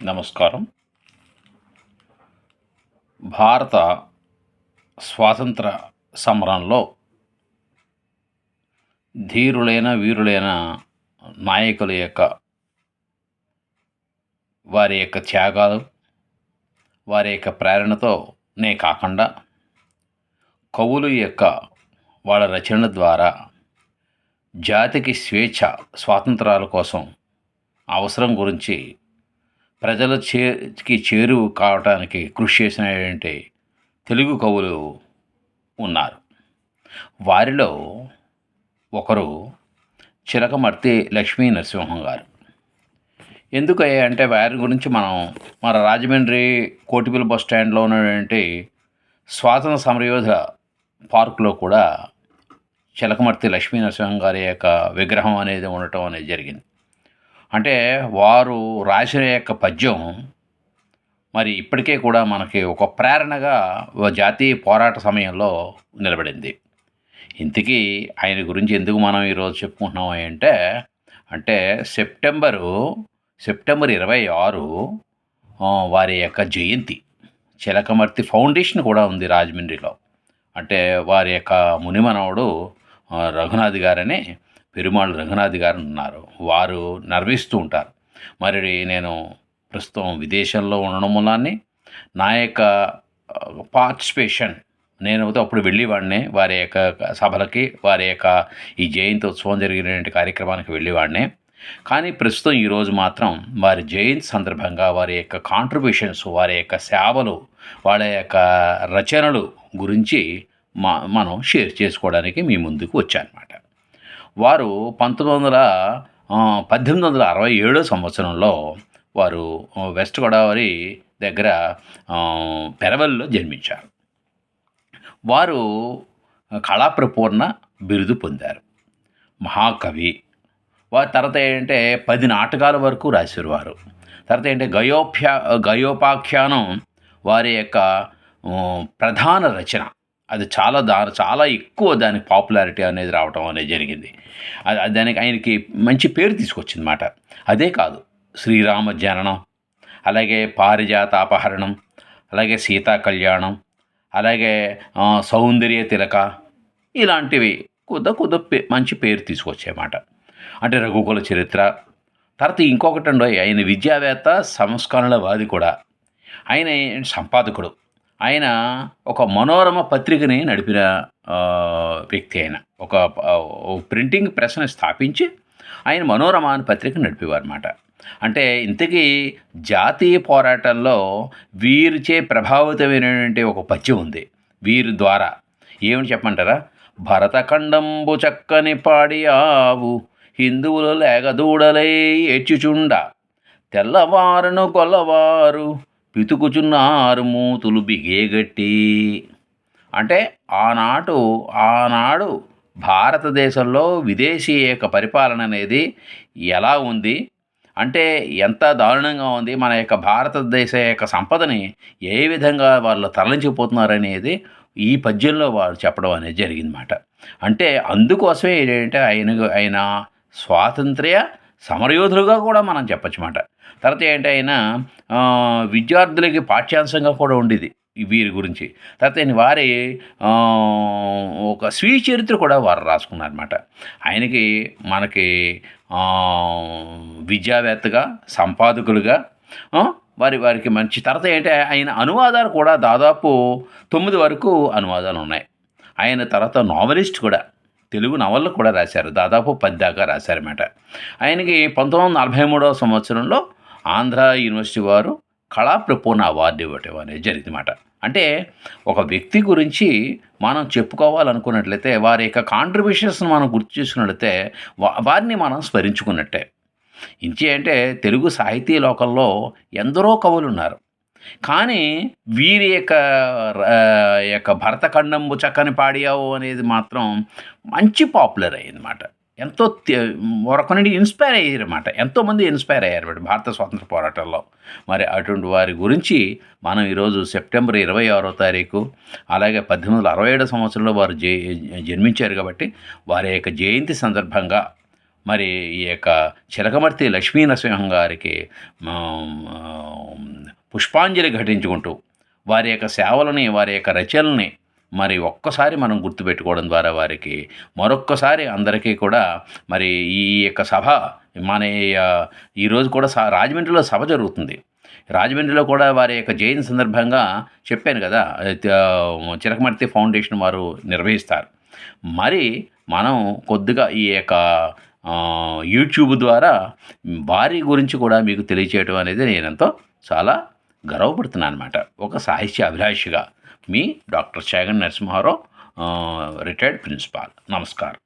నమస్కారం. భారత స్వాతంత్ర సమరంలో ధీరులైన వీరులైన నాయకుల యొక్క వారి యొక్క త్యాగాలు వారి యొక్క ప్రేరణతోనే కాకుండా కవులు యొక్క వాళ్ళ రచనల ద్వారా జాతికి స్వేచ్ఛ స్వాతంత్రాల కోసం అవసరం గురించి ప్రజల చేకి చేరువు కావటానికి కృషి చేసినటువంటి తెలుగు కవులు ఉన్నారు. వారిలో ఒకరు చిలకమర్తి లక్ష్మీ నరసింహం గారు. ఎందుకు అంటే వారి గురించి మనం మన రాజమండ్రి కోటిపల్లి బస్ స్టాండ్లో ఉన్నటువంటి స్వాతంత్ర సమరయోధ పార్కులో కూడా చిలకమర్తి లక్ష్మీ నరసింహం గారి యొక్క విగ్రహం అనేది ఉండటం అనేది జరిగింది. అంటే వారు రాసిన యొక్క పద్యం మరి ఇప్పటికే కూడా మనకి ఒక ప్రేరణగా జాతీయ పోరాట సమయంలో నిలబడింది. ఇంతకీ ఆయన గురించి ఎందుకు మనం ఈరోజు చెప్పుకుంటున్నాం అంటే అంటే సెప్టెంబరు సెప్టెంబర్ ఇరవై ఆరు వారి యొక్క జయంతి చిలకమర్తి ఫౌండేషన్ కూడా ఉంది రాజమండ్రిలో. అంటే వారి యొక్క మునిమనవుడు రఘునాథ్ గారని పెరుమాళ్ రంగనాథ్ గారు ఉన్నారు. వారు నర్విస్తూ ఉంటారు. మరి నేను ప్రస్తుతం విదేశంలో ఉండడం వల్లనే నా యొక్క పార్టిసిపేషన్ నేను అప్పుడు వెళ్ళేవాడినే. వారి యొక్క సభలకి వారి యొక్క ఈ జయంతి ఉత్సవం జరిగినటువంటి కార్యక్రమానికి వెళ్ళేవాడినే. కానీ ప్రస్తుతం ఈరోజు మాత్రం వారి జయంతి సందర్భంగా వారి యొక్క కాంట్రిబ్యూషన్స్ వారి యొక్క సేవలు వాళ్ళ యొక్క రచనలు గురించి మా మనం షేర్ చేసుకోవడానికి మీ ముందుకు వచ్చానమాట. వారు పంతొమ్మిది వందల పద్దెనిమిది వందల అరవై ఏడో సంవత్సరంలో వారు వెస్ట్ గోదావరి దగ్గర పెరవల్లో జన్మించారు. వారు కళాప్రపూర్ణ బిరుదు పొందారు. మహాకవి. వారి తర్వాత ఏంటంటే పది నాటకాల వరకు రాశారు వారు. తర్వాత ఏంటంటే గయోప్యా గయోపాఖ్యానం వారి యొక్క ప్రధాన రచన. అది చాలా దా చాలా ఎక్కువ దానికి పాపులారిటీ అనేది రావటం అనేది జరిగింది. అది దానికి ఆయనకి మంచి పేరు తీసుకొచ్చిందన్నమాట. అదే కాదు శ్రీరామ జననం అలాగే పారిజాత అపహరణం అలాగే సీతా కళ్యాణం అలాగే సౌందర్య తిలక ఇలాంటివి కొద్ది కొద్ది పే మంచి పేరు తీసుకొచ్చాయన్నమాట. అంటే రఘుకుల చరిత్ర తర్వాత ఇంకొకటి అండి ఆయన విద్యావేత్త సంస్కరణలవాది కూడా. ఆయన సంపాదకుడు. ఆయన ఒక మనోరమ పత్రికని నడిపిన వ్యక్తి ఆయన. ఒక ప్రింటింగ్ ప్రెస్ని స్థాపించి ఆయన మనోరమ అని పత్రిక నడిపేవారన్నమాట. అంటే ఇంతకీ జాతీయ పోరాటంలో వీరిచే ప్రభావితమైనటువంటి ఒక పద్యం ఉంది. వీరి ద్వారా. ఏమని చెప్పమంటారా? భరతఖండంబు చక్కని పాడి ఆవు హిందువులు లేగదూడలై ఏడ్చుచుండ తెల్లవారును కొల్లవారు పితుకుచున్నారు మూతులు బిగేగట్టి. అంటే ఆనాడు ఆనాడు భారతదేశంలో విదేశీ యొక్క పరిపాలన అనేది ఎలా ఉంది? అంటే ఎంత దారుణంగా ఉంది? మన యొక్క భారతదేశ యొక్క సంపదని ఏ విధంగా వాళ్ళు తరలించిపోతున్నారు అనేది ఈ పద్యంలో వారు చెప్పడం అనేది జరిగిందన్నమాట. అంటే అందుకోసమే ఏంటంటే ఆయన ఆయన స్వాతంత్ర్య సమరయోధులుగా కూడా మనం చెప్పచ్చు మాట. తర్వాత ఏంటి ఆయన విద్యార్థులకి పాఠ్యాంశంగా కూడా ఉండేది వీరి గురించి. తర్వాత ఆయన వారి ఒక స్వీయ చరిత్ర కూడా వారు రాసుకున్నారన్నమాట ఆయనకి మనకి విద్యావేత్తగా సంపాదకులుగా వారి వారికి మంచి తర్వాత ఏంటంటే ఆయన అనువాదాలు కూడా దాదాపు తొమ్మిది వరకు అనువాదాలు ఉన్నాయి. ఆయన తర్వాత నావలిస్ట్ కూడా. తెలుగు నవళ్ళు కూడా రాశారు. దాదాపు పది దాకా రాశారన్నమాట. ఆయనకి పంతొమ్మిది వందల నలభై మూడవ సంవత్సరంలో ఆంధ్ర యూనివర్సిటీ వారు కళా ప్రపూర్ణ అవార్డు ఇవ్వటం అనేది జరిగిందన్నమాట. అంటే ఒక వ్యక్తి గురించి మనం చెప్పుకోవాలనుకున్నట్లయితే వారి యొక్క కాంట్రిబ్యూషన్స్ని మనం గుర్తు చేసుకున్నట్లయితే వారిని మనం స్మరించుకున్నట్టే. ఇంచే అంటే తెలుగు సాహితీ లోకంలో ఎందరో కవులు ఉన్నారు. కానీ వీరి యొక్క యొక్క యొక్క భరతఖండంబు చక్కని పాడియావు అనేది మాత్రం మంచి పాపులర్ అయ్యిందన్నమాట. ఎంతో తే- మరొక నుండి ఇన్స్పైర్ అయ్యారన్నమాట. ఎంతోమంది ఇన్స్పైర్ అయ్యారు భారత స్వాతంత్ర పోరాటంలో. మరి అటువంటి వారి గురించి మనం ఈరోజు సెప్టెంబర్ ఇరవై ఆరో తారీఖు అలాగే పద్దెనిమిది వందల అరవై ఏడో సంవత్సరంలో వారు జే జన్మించారు కాబట్టి వారి యొక్క జయంతి సందర్భంగా మరి ఈ యొక్క చిలకమర్తి లక్ష్మీ నరసింహం గారికి పుష్పాంజలి ఘటించుకుంటూ వారి యొక్క సేవలని వారి యొక్క రచనల్ని మరి ఒక్కసారి మనం గుర్తుపెట్టుకోవడం ద్వారా వారికి మరొక్కసారి అందరికీ కూడా మరి ఈ యొక్క సభ మన ఈరోజు కూడా స- రాజమండ్రిలో సభ జరుగుతుంది. రాజమండ్రిలో కూడా వారి యొక్క జయంతి సందర్భంగా చెప్పాను కదా చిరకమర్తి ఫౌండేషన్ వారు నిర్వహిస్తారు. మరి మనం కొద్దిగా ఈ యొక్క యూట్యూబ్ ద్వారా వారి గురించి కూడా మీకు తెలియచేయటం అనేది నేనెంతో చాలా గర్వపడుతున్నాను అనమాట ఒక సాహిత్య అభిలాషిగా మీ doctor Chagan Narasimharao retired principal. నమస్కారం.